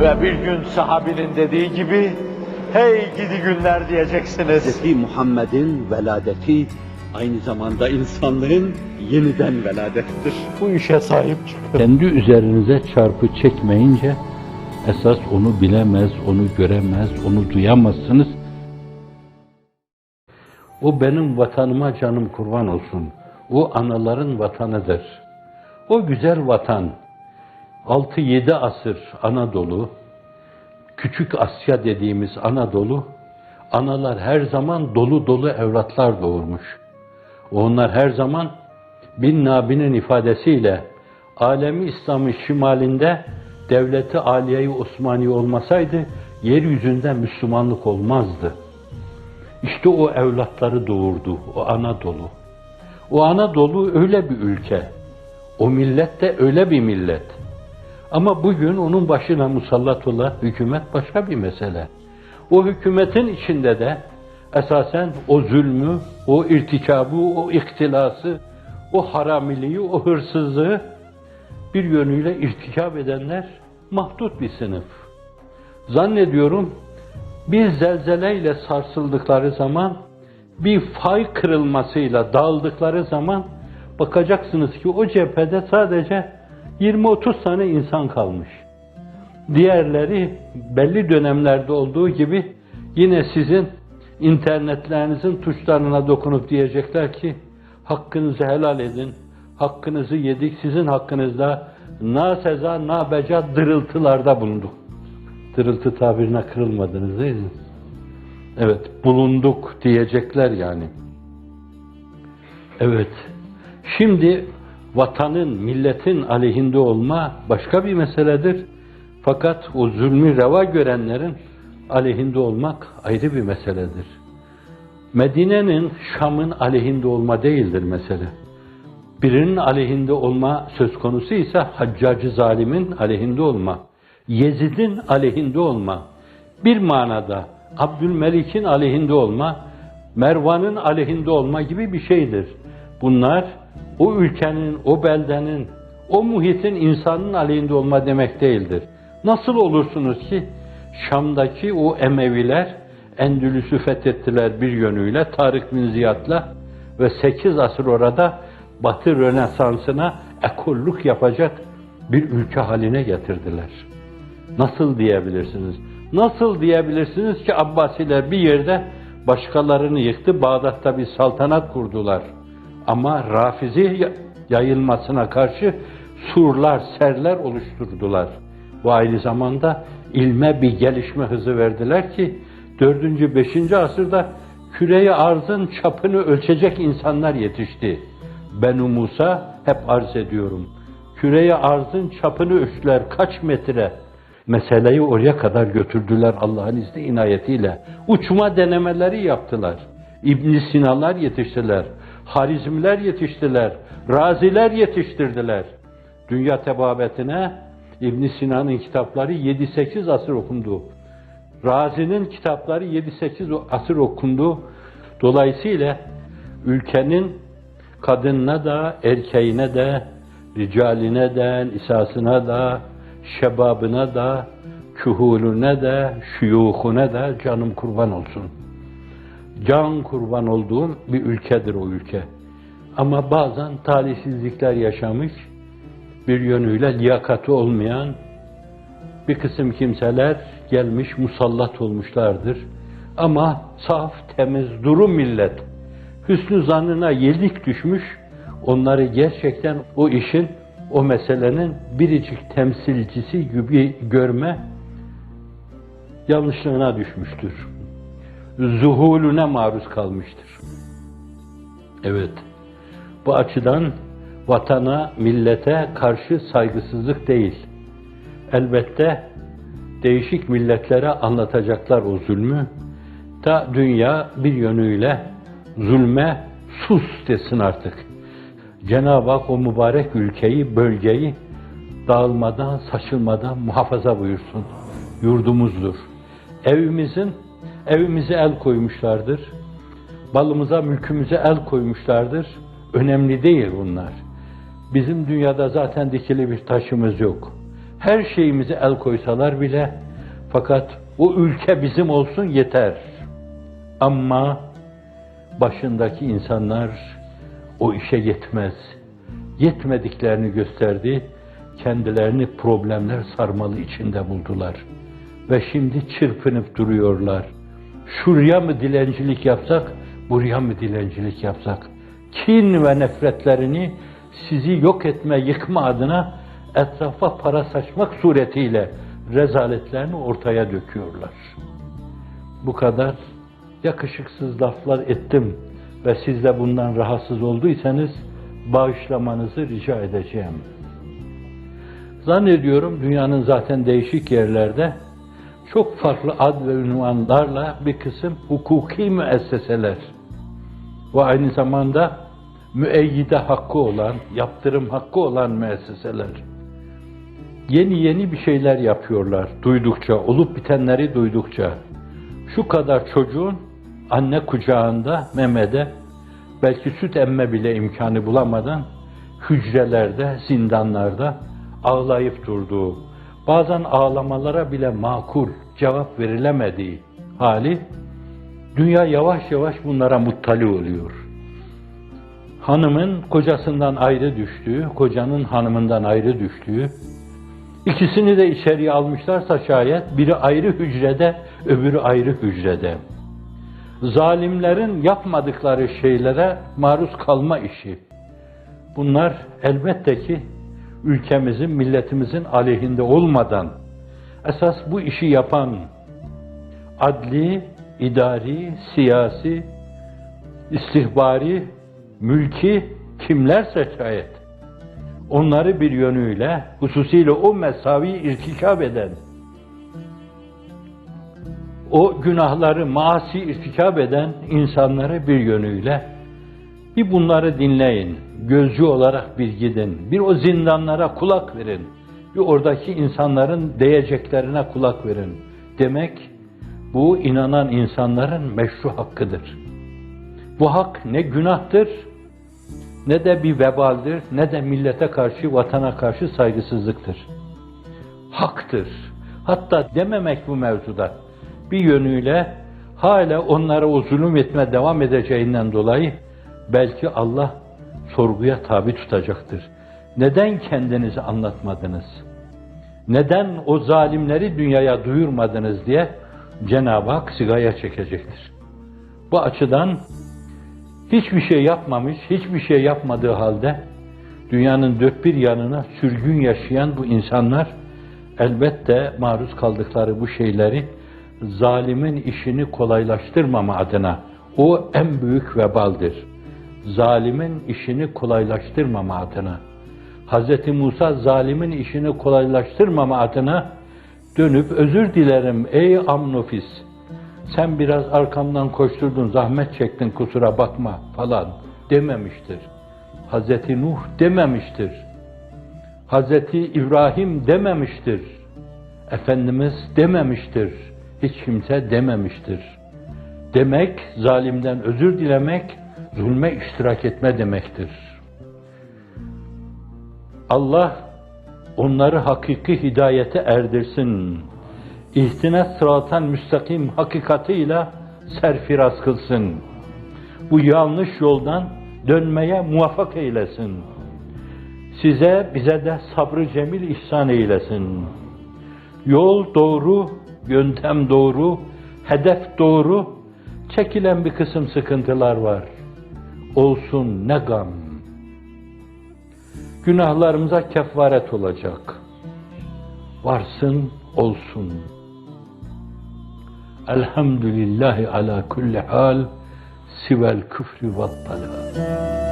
Ve bir gün sahabinin dediği gibi, hey gidi günler diyeceksiniz. Hz. Muhammed'in veladeti aynı zamanda insanlığın yeniden veladettir. Bu işe sahip çıkın. Kendi üzerinize çarpı çekmeyince esas onu bilemez, onu göremez, onu duyamazsınız. O benim vatanıma canım kurban olsun. O anaların vatanıdır. O güzel vatan, 6-7 asır Anadolu, Küçük Asya dediğimiz Anadolu, analar her zaman dolu dolu evlatlar doğurmuş. Onlar her zaman Bin Nabi'nin ifadesiyle alemi İslam'ın şimalinde devleti Aliye-i Osmaniye olmasaydı yeryüzünde Müslümanlık olmazdı. İşte o evlatları doğurdu, o Anadolu. O Anadolu öyle bir ülke. O millet de öyle bir millet. Ama bugün onun başına musallat olan hükümet başka bir mesele. O hükümetin içinde de esasen o zulmü, o irtikabı, o ihtilası, o haramiliği, o hırsızlığı bir yönüyle irtikap edenler mahdut bir sınıf. Zannediyorum bir zelzeleyle sarsıldıkları zaman, bir fay kırılmasıyla dağıldıkları zaman bakacaksınız ki o cephede sadece 20-30 tane insan kalmış. Diğerleri belli dönemlerde olduğu gibi yine sizin internetlerinizin tuşlarına dokunup diyecekler ki hakkınızı helal edin, hakkınızı yedik, sizin hakkınızda na seza na beca dırıltılarda bulunduk. Dırıltı tabirine kırılmadınız değil mi? Evet, bulunduk diyecekler yani. Evet, şimdi vatanın, milletin aleyhinde olma başka bir meseledir. Fakat o zulmü reva görenlerin aleyhinde olmak ayrı bir meseledir. Medine'nin, Şam'ın aleyhinde olma değildir mesele. Birinin aleyhinde olma söz konusu ise Haccacı zalimin aleyhinde olma, Yezid'in aleyhinde olma, bir manada Abdülmelik'in aleyhinde olma, Mervan'ın aleyhinde olma gibi bir şeydir. Bunlar o ülkenin, o beldenin, o muhitin insanın aleyhinde olma demek değildir. Nasıl olursunuz ki Şam'daki o Emeviler Endülüs'ü fethettiler bir yönüyle Tarık bin Ziyad'la ve 8 asır orada Batı Rönesansı'na ekolluk yapacak bir ülke haline getirdiler. Nasıl diyebilirsiniz? Nasıl diyebilirsiniz ki Abbasiler bir yerde başkalarını yıktı, Bağdat'ta bir saltanat kurdular. Ama Rafizi yayılmasına karşı surlar, serler oluşturdular. Bu aynı zamanda ilme bir gelişme hızı verdiler ki 4. 5. asırda küreyi arzın çapını ölçecek insanlar yetişti. Benu Musa hep arz ediyorum. Küreyi arzın çapını ölçtüler kaç metre? Meseleyi oraya kadar götürdüler Allah'ın izni inayetiyle. Uçma denemeleri yaptılar. İbn Sinalar yetiştiler. Harizmler yetiştiler. Raziler yetiştirdiler. Dünya tebabetine İbn Sina'nın kitapları 7-8 asır okundu. Razi'nin kitapları 7-8 asır okundu. Dolayısıyla ülkenin kadınına da, erkeğine de, ricaline de, nisasına da, şebabına da, kühulüne de, şuyuhune de canım kurban olsun. Can kurban olduğum bir ülkedir o ülke. Ama bazen talihsizlikler yaşamış, bir yönüyle liyakati olmayan bir kısım kimseler gelmiş musallat olmuşlardır. Ama saf, temiz, duru millet hüsnü zannına yedik düşmüş, onları gerçekten o işin, o meselenin biricik temsilcisi gibi görme yanlışlığına düşmüştür. Zuhulüne maruz kalmıştır. Evet, bu açıdan vatana, millete karşı saygısızlık değil. Elbette değişik milletlere anlatacaklar o zulmü. Ta dünya bir yönüyle zulme sus desin artık. Cenab-ı Hak o mübarek ülkeyi, bölgeyi dağılmadan, saçılmadan muhafaza buyursun. Yurdumuzdur. Evimizin, evimize el koymuşlardır. Balımıza, mülkümüze el koymuşlardır. Önemli değil bunlar. Bizim dünyada zaten dikili bir taşımız yok. her şeyimizi el koysalar bile fakat o ülke bizim olsun yeter. Ama başındaki insanlar o işe yetmez. Yetmediklerini gösterdi. Kendilerini problemler sarmalı içinde buldular. Ve şimdi çırpınıp duruyorlar. Şuraya mı dilencilik yapsak, buraya mı dilencilik yapsak? Kin ve nefretlerini sizi yok etme, yıkma adına etrafa para saçmak suretiyle rezaletlerini ortaya döküyorlar. Bu kadar yakışıksız laflar ettim ve siz de bundan rahatsız olduysanız bağışlamanızı rica edeceğim. Zannediyorum dünyanın zaten değişik yerlerde çok farklı ad ve ünvanlarla bir kısım hukuki müesseseler ve aynı zamanda müeyyide hakkı olan, yaptırım hakkı olan müesseseler yeni yeni bir şeyler yapıyorlar duydukça, olup bitenleri duydukça. Şu kadar çocuğun anne kucağında, memede belki süt emme bile imkanı bulamadan hücrelerde, zindanlarda ağlayıp durduğu, bazen ağlamalara bile makul cevap verilemediği hali dünya yavaş yavaş bunlara muttali oluyor. Hanımın kocasından ayrı düştüğü, kocanın hanımından ayrı düştüğü, İkisini de içeriye almışlarsa şayet biri ayrı hücrede, öbürü ayrı hücrede. Zalimlerin yapmadıkları şeylere maruz kalma işi. Bunlar elbette ki ülkemizin, milletimizin aleyhinde olmadan esas bu işi yapan adli, idari, siyasi, istihbari, mülki kimlerse şayet onları bir yönüyle hususiyle o mesavi irtikap eden o günahları maasi irtikap eden insanları bir yönüyle bir bunları dinleyin, gözcü olarak bir gidin, bir o zindanlara kulak verin, bir oradaki insanların diyeceklerine kulak verin demek bu inanan insanların meşru hakkıdır. Bu hak ne günahtır, ne de bir vebaldir, ne de millete karşı, vatana karşı saygısızlıktır. Haktır. Hatta dememek bu mevzuda bir yönüyle hala onlara o zulüm etme devam edeceğinden dolayı belki Allah sorguya tabi tutacaktır. Neden kendinizi anlatmadınız? Neden o zalimleri dünyaya duyurmadınız diye Cenab-ı Hak sigaya çekecektir. Bu açıdan hiçbir şey yapmamış, hiçbir şey yapmadığı halde dünyanın dört bir yanına sürgün yaşayan bu insanlar elbette maruz kaldıkları bu şeyleri zalimin işini kolaylaştırmama adına o en büyük vebaldir. Zalimin işini kolaylaştırmama adına. Hz. Musa zalimin işini kolaylaştırmama adına dönüp özür dilerim ey amnofis sen biraz arkamdan koşturdun, zahmet çektin kusura bakma falan dememiştir. Hazreti Nuh dememiştir. Hazreti İbrahim dememiştir. Efendimiz dememiştir. Hiç kimse dememiştir. Demek, zalimden özür dilemek, zulme iştirak etme demektir. Allah onları hakiki hidayete erdirsin İhtine sıratan müstakim hakikatıyla serfiraz kılsın. Bu yanlış yoldan dönmeye muvaffak eylesin. Size, bize de sabrı cemil ihsan eylesin. Yol doğru, yöntem doğru, hedef doğru, çekilen bir kısım sıkıntılar var. Olsun ne gam. Günahlarımıza kefaret olacak. Varsın, olsun. Elhamdülillahi ala kulli hal sivel küfrü ve dalal.